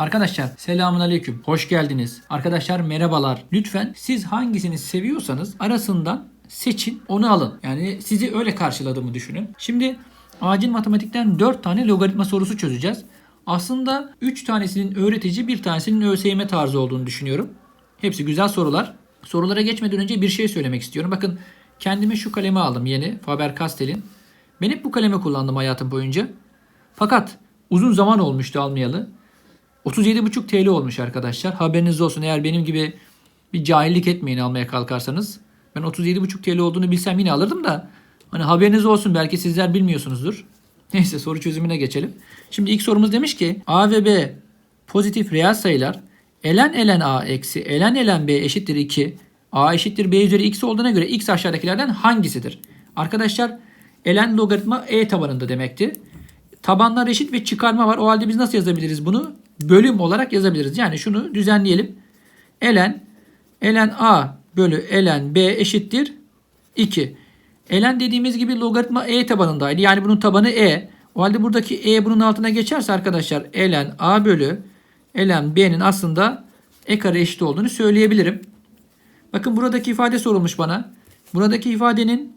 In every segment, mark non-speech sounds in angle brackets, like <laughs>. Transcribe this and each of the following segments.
Arkadaşlar selamun aleyküm. Hoş geldiniz. Arkadaşlar merhabalar. Lütfen siz hangisini seviyorsanız arasından seçin onu alın. Yani sizi öyle karşıladığımı düşünün. Şimdi acil matematikten 4 tane logaritma sorusu çözeceğiz. Aslında 3 tanesinin öğretici bir tanesinin ÖSYM tarzı olduğunu düşünüyorum. Hepsi güzel sorular. Sorulara geçmeden önce bir şey söylemek istiyorum. Bakın kendime şu kalemi aldım yeni Faber-Castell'in. Ben hep bu kalemi kullandım hayatım boyunca. Fakat uzun zaman olmuştu almayalı. 37,5 TL olmuş arkadaşlar. Haberiniz olsun eğer benim gibi bir cahillik etmeyin almaya kalkarsanız. Ben 37,5 TL olduğunu bilsem yine alırdım da hani haberiniz olsun belki sizler bilmiyorsunuzdur. <laughs> Neyse soru çözümüne geçelim. Şimdi ilk sorumuz demiş ki A ve B pozitif reel sayılar ln ln A eksi ln ln B eşittir 2. A eşittir B üzeri x olduğuna göre x aşağıdakilerden hangisidir? Arkadaşlar ln logaritma e tabanında demekti. Tabanlar eşit ve çıkarma var. O halde biz nasıl yazabiliriz bunu? Bölüm olarak yazabiliriz. Yani şunu düzenleyelim. ln ln a bölü ln b eşittir 2. ln dediğimiz gibi logaritma e tabanındaydı. Yani bunun tabanı e. O halde buradaki e bunun altına geçerse arkadaşlar ln a bölü ln b'nin aslında e kare eşit olduğunu söyleyebilirim. Bakın buradaki ifade sorulmuş bana. Buradaki ifadenin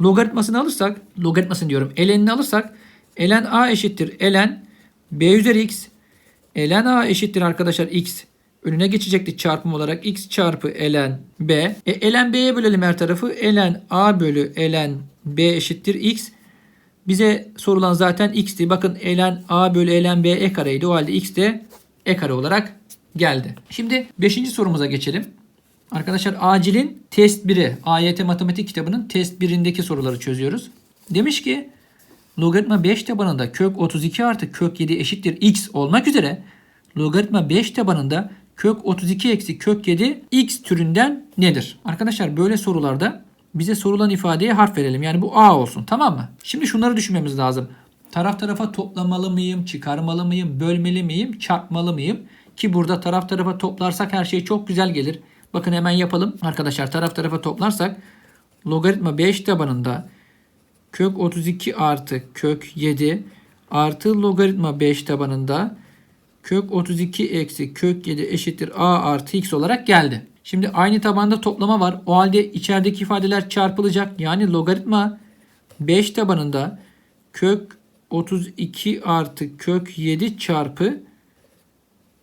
logaritmasını alırsak, logaritmasını diyorum, ln'ini alırsak ln a eşittir ln b üzeri x ln a eşittir arkadaşlar x önüne geçecekti çarpım olarak x çarpı ln b. E, ln b'ye bölelim her tarafı. ln a bölü ln b eşittir x. Bize sorulan zaten x'ti. Bakın ln a bölü ln b e kareydi. O halde x de e kare olarak geldi. Şimdi 5. sorumuza geçelim. Arkadaşlar acilin test 1'i AYT matematik kitabının test 1'indeki soruları çözüyoruz. Demiş ki logaritma 5 tabanında kök 32 artı kök 7 eşittir x olmak üzere logaritma 5 tabanında kök 32 eksi kök 7 x türünden nedir? Arkadaşlar böyle sorularda bize sorulan ifadeye harf verelim. Yani bu a olsun tamam mı? Şimdi şunları düşünmemiz lazım. Taraf tarafa toplamalı mıyım, çıkarmalı mıyım, bölmeli miyim, çarpmalı mıyım? Ki burada taraf tarafa toplarsak her şey çok güzel gelir. Bakın hemen yapalım. Arkadaşlar taraf tarafa toplarsak logaritma 5 tabanında kök 32 artı kök 7 artı logaritma 5 tabanında kök 32 eksi kök 7 eşittir a artı x olarak geldi. Şimdi aynı tabanda toplama var. O halde içerideki ifadeler çarpılacak. Yani logaritma 5 tabanında kök 32 artı kök 7 çarpı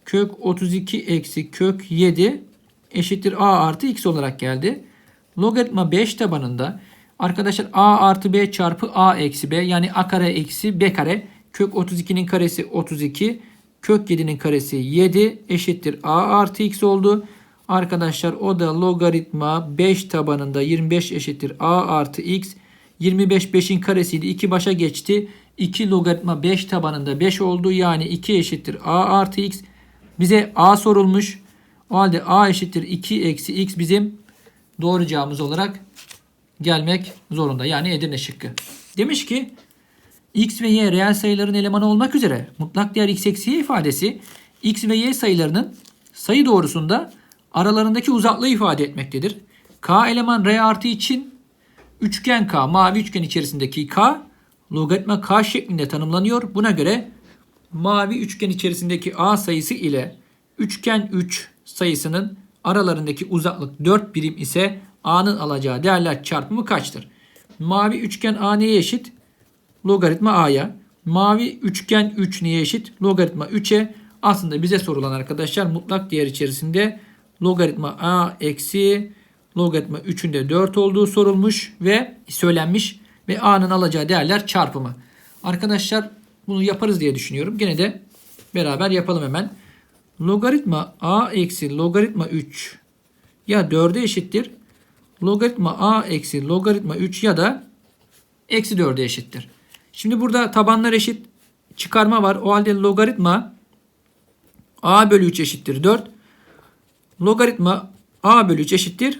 kök 32 eksi kök 7 eşittir a artı x olarak geldi. Logaritma 5 tabanında arkadaşlar a artı b çarpı a eksi b yani a kare eksi b kare kök 32'nin karesi 32 kök 7'nin karesi 7 eşittir a artı x oldu. Arkadaşlar o da logaritma 5 tabanında 25 eşittir a artı x. 25 5'in karesiydi. 2 başa geçti. 2 logaritma 5 tabanında 5 oldu. Yani 2 eşittir a artı x. Bize a sorulmuş. O halde a eşittir 2 eksi x bizim doğru cevabımız olarak gelmek zorunda. Yani Edirne şıkkı. Demiş ki x ve y reel sayıların elemanı olmak üzere mutlak değer x eksi y ifadesi x ve y sayılarının sayı doğrusunda aralarındaki uzaklığı ifade etmektedir. K eleman R artı için üçgen K mavi üçgen içerisindeki K logaritma K şeklinde tanımlanıyor. Buna göre mavi üçgen içerisindeki A sayısı ile üçgen 3 sayısının aralarındaki uzaklık 4 birim ise A'nın alacağı değerler çarpımı kaçtır? Mavi üçgen A neye eşit? Logaritma A'ya. Mavi üçgen 3 neye eşit? Logaritma 3'e. Aslında bize sorulan arkadaşlar mutlak değer içerisinde logaritma A eksi logaritma 3'ün de 4 olduğu sorulmuş ve söylenmiş ve A'nın alacağı değerler çarpımı. Arkadaşlar bunu yaparız diye düşünüyorum. Gene de beraber yapalım hemen. Logaritma A eksi logaritma 3 ya 4'e eşittir. Logaritma A eksi logaritma 3 ya da eksi 4'e eşittir. Şimdi burada tabanlar eşit. Çıkarma var. O halde logaritma A bölü 3 eşittir 4. Logaritma A bölü 3 eşittir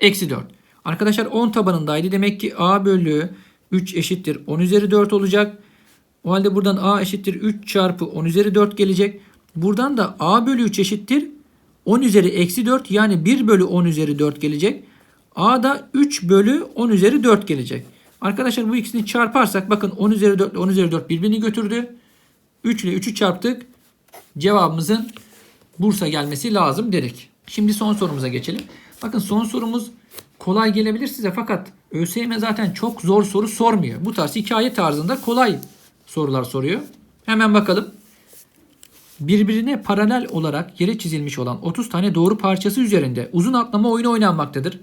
eksi 4. Arkadaşlar 10 tabanındaydı. Demek ki A bölü 3 eşittir 10 üzeri 4 olacak. O halde buradan A eşittir 3 çarpı 10 üzeri 4 gelecek. Buradan da A bölü 3 eşittir 10 üzeri eksi 4 yani 1 bölü 10 üzeri 4 gelecek. A da 3 bölü 10 üzeri 4 gelecek. Arkadaşlar bu ikisini çarparsak bakın 10 üzeri 4 ile 10 üzeri 4 birbirini götürdü. 3 ile 3'ü çarptık. cevabımızın Bursa gelmesi lazım dedik. Şimdi son sorumuza geçelim. Bakın son sorumuz kolay gelebilir size fakat ÖSYM zaten çok zor soru sormuyor. Bu tarz hikaye tarzında kolay sorular soruyor. Hemen bakalım. Birbirine paralel olarak yere çizilmiş olan 30 tane doğru parçası üzerinde uzun atlama oyunu oynanmaktadır.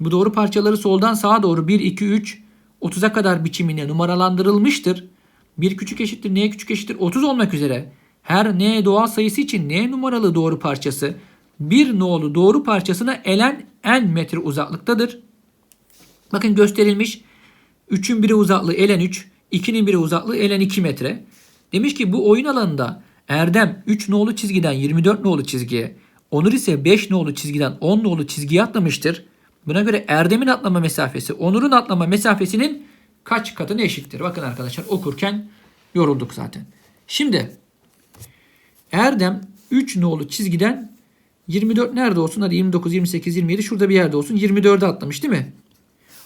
Bu doğru parçaları soldan sağa doğru 1, 2, 3, 30'a kadar biçimine numaralandırılmıştır. 1 küçük eşittir n küçük eşittir 30 olmak üzere her n doğal sayısı için n numaralı doğru parçası bir nolu doğru parçasına elen n metre uzaklıktadır. Bakın gösterilmiş 3'ün biri uzaklığı elen 3, 2'nin biri uzaklığı elen 2 metre. Demiş ki bu oyun alanında Erdem 3 nolu çizgiden 24 nolu çizgiye, Onur ise 5 nolu çizgiden 10 nolu çizgiye atlamıştır. Buna göre Erdem'in atlama mesafesi Onur'un atlama mesafesinin kaç katına eşittir? Bakın arkadaşlar okurken yorulduk zaten. Şimdi Erdem 3 nolu çizgiden 24 nerede olsun? Hadi 29, 28, 27 şurada bir yerde olsun. 24'e atlamış değil mi?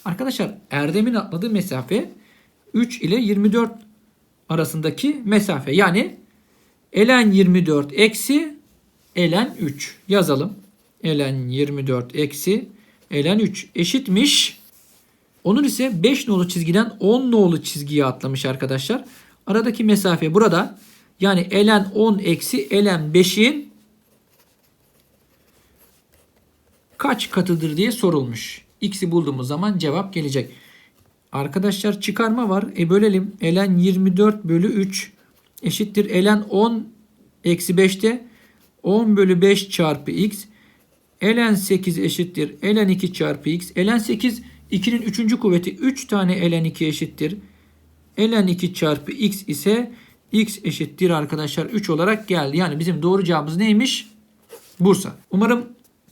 Arkadaşlar Erdem'in atladığı mesafe 3 ile 24 arasındaki mesafe. Yani elen 24 eksi elen 3 yazalım. Elen 24 eksi elen 3 eşitmiş. Onun ise 5 nolu çizgiden 10 nolu çizgiye atlamış arkadaşlar. Aradaki mesafe burada. Yani elen 10 eksi elen 5'in kaç katıdır diye sorulmuş. X'i bulduğumuz zaman cevap gelecek. Arkadaşlar çıkarma var. E bölelim. Elen 24 bölü 3 eşittir. Elen 10 eksi 5'te 10 bölü 5 çarpı x. Elen 8 eşittir. Elen 2 çarpı x. Elen 8 2'nin 3. kuvveti 3 tane elen 2 eşittir. Elen 2 çarpı x ise x eşittir arkadaşlar 3 olarak geldi. Yani bizim doğru cevabımız neymiş? Bursa. Umarım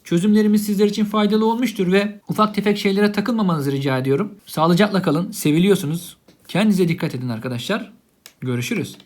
çözümlerimiz sizler için faydalı olmuştur ve ufak tefek şeylere takılmamanızı rica ediyorum. Sağlıcakla kalın. Seviliyorsunuz. Kendinize dikkat edin arkadaşlar. Görüşürüz.